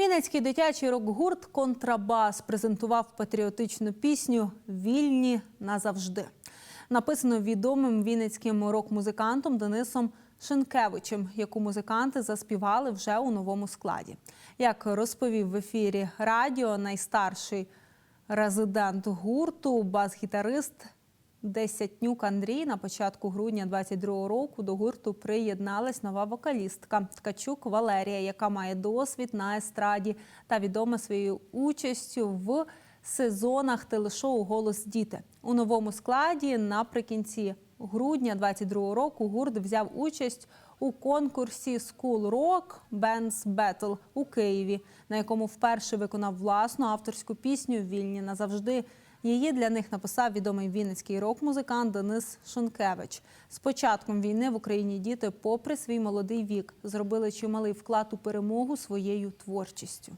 Вінницький дитячий рок-гурт Контрабас презентував патріотичну пісню Вільні назавжди. Написано відомим вінницьким рок-музикантом Денисом Шенкевичем, яку музиканти заспівали вже у новому складі. Як розповів в ефірі радіо найстарший резидент гурту, бас-гітарист Десятнюк Андрій на початку грудня 22-го року до гурту приєдналась нова вокалістка Ткачук Валерія, яка має досвід на естраді та відома своєю участю в сезонах телешоу Голос діти у новому складі. Наприкінці грудня 22-го року гурт взяв участь у конкурсі School Rock Bands Battle у Києві, на якому вперше виконав власну авторську пісню Вільні назавжди. Її для них написав відомий вінницький рок-музикант Денис Шонкевич. З початком війни в Україні діти, попри свій молодий вік, зробили чималий вклад у перемогу своєю творчістю.